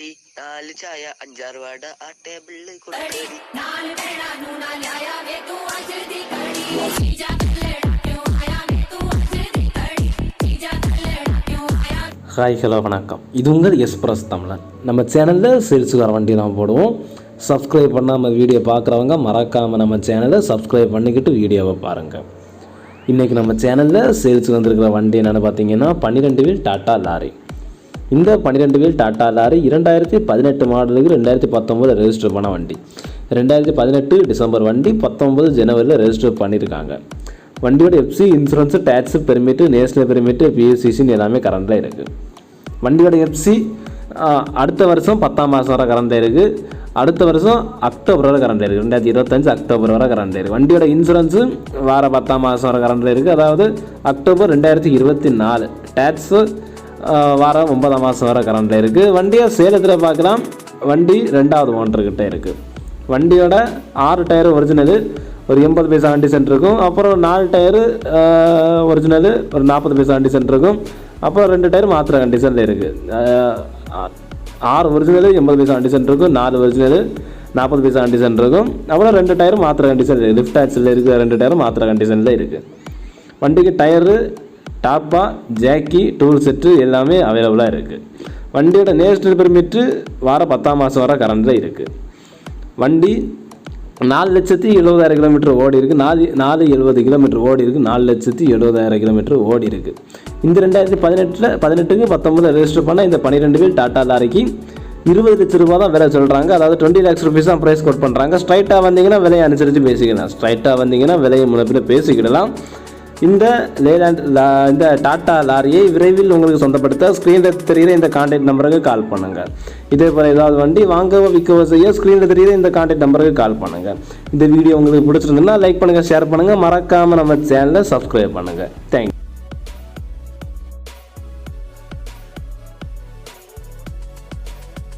ചായ അഞ്ചാറ് ആ ടേബിളിൽ ஹாய் ஹலோ வணக்கம் இது உங்கள் எஸ்பிரஸ் தமிழன் நம்ம சேனலில் சேல்ஸுக்கார வண்டி நான் போடுவோம் சப்ஸ்கிரைப் பண்ணாமல் வீடியோ பார்க்குறவங்க மறக்காமல் நம்ம சேனலை சப்ஸ்கிரைப் பண்ணிக்கிட்டு வீடியோவை பாருங்கள் இன்றைக்கி நம்ம சேனலில் சேல்ஸுக்கு வந்திருக்கிற வண்டி என்னென்னு பார்த்தீங்கன்னா பன்னிரெண்டு வீல் டாட்டா லாரி இந்த பன்னிரெண்டு வீல் டாட்டா லாரி இரண்டாயிரத்தி பதினெட்டு மாடலுக்கு ரெண்டாயிரத்தி பத்தொம்போது ரெஜிஸ்டர் பண்ண வண்டி. ரெண்டாயிரத்தி பதினெட்டு டிசம்பர் வண்டி பத்தொம்பது ஜனவரியில் ரெஜிஸ்டர் பண்ணியிருக்காங்க வண்டியோட FC insurance tax permit national permit பிஎஸ்சிசின்னு எல்லாமே கரண்டில் இருக்குது வண்டியோட எஃப்சி அடுத்த வருஷம் பத்தாம் மாதம் வரை கரண்ட் இருக்குது அடுத்த வருஷம் அக்டோபர் வரை கரண்ட் இருக்குது ரெண்டாயிரத்தி இருபத்தஞ்சு அக்டோபர் வரை கரண்ட் இருக்குது வண்டியோட இன்சூரன்ஸு வார பத்தாம் மாதம் வரை கரண்டில் இருக்குது அதாவது அக்டோபர் ரெண்டாயிரத்தி இருபத்தி நாலு. டேக்ஸு வாரம் ஒன்பதாம் மாதம் வர கரண்டில் இருக்குது வண்டியை சேலத்தில் பார்க்கலாம். வண்டி ரெண்டாவது ஓனர்கிட்ட இருக்குது வண்டியோட ஆறு டயர் ஒரிஜினலு ஒரு எண்பது பைசா கண்டிஷன் இருக்கும். அப்புறம் நாலு டயரு ஒரிஜினலு ஒரு நாற்பது பைசா கண்டிஷன் இருக்கும். அப்புறம் ரெண்டு டயர் மாத்திர கண்டிஷனில் இருக்குது ஆறு ஒரிஜினலு எண்பது பைசா கண்டிஷன் இருக்கும். நாலு ஒரிஜினலு நாற்பது பைசா கண்டிஷன் இருக்கும். அப்புறம் ரெண்டு டயர் மாத்திர கண்டிஷன் இருக்குது லிஃப்ட் ஆக்சில் இருக்கிற ரெண்டு டயர் மாத்திர கண்டிஷனில் இருக்குது வண்டிக்கு டயரு டாப்பா ஜாக்கி டூல் செட்டு எல்லாமே அவைலபிளாக இருக்குது வண்டியோட நேஷனல் பெர்மிட்டு வார பத்தாம் மாதம் வர கரண்டில் இருக்குது வண்டி நாலு லட்சத்தி எழுபதாயிரம் கிலோமீட்டர் ஓடி இருக்குது நாலு நாலு எழுபது கிலோமீட்டர் ஓடி இருக்குது நாலு லட்சத்தி எழுபதாயிரம் கிலோமீட்டர் ஓடி இருக்குது இந்த ரெண்டாயிரத்தி பதினெட்டில் பதினெட்டுக்கு பத்தொம்பதில் ரெஜிஸ்டர் பண்ணால் இந்த பன்னிரெண்டு பேர் டாட்டா லாரிக்கு இருபது லட்ச ரூபா தான் விலை சொல்கிறாங்க அதாவது டுவெண்ட்டி லேக்ஸ் ருபீஸ் தான் ப்ரைஸ் கோட் பண்ணுறாங்க ஸ்ட்ரைட்டாக வந்தீங்கன்னா விலையை அனுசரித்து பேசிக்கலாம். ஸ்ட்ரைட்டாக வந்தீங்கன்னா விலையை முன்னப்பில் பேசிக்கிடலாம். இந்த லேலாண்ட் லா இந்த டாட்டா லாரியை விரைவில் உங்களுக்கு சொந்தப்படுத்த ஸ்க்ரீனில் தெரிகிற இந்த கான்டாக்ட் நம்பருக்கு கால் பண்ணுங்கள் இதே போல் ஏதாவது வண்டி வாங்கவோ விற்கவோ செய்ய ஸ்க்ரீனில் தெரிகிற இந்த கான்டாக்ட் நம்பருக்கு கால் பண்ணுங்கள் இந்த வீடியோ உங்களுக்கு பிடிச்சிருந்ததுன்னா லைக் பண்ணுங்கள் ஷேர் பண்ணுங்கள் மறக்காமல் நம்ம சேனலை சப்ஸ்கிரைப் பண்ணுங்கள் தேங்க்யூ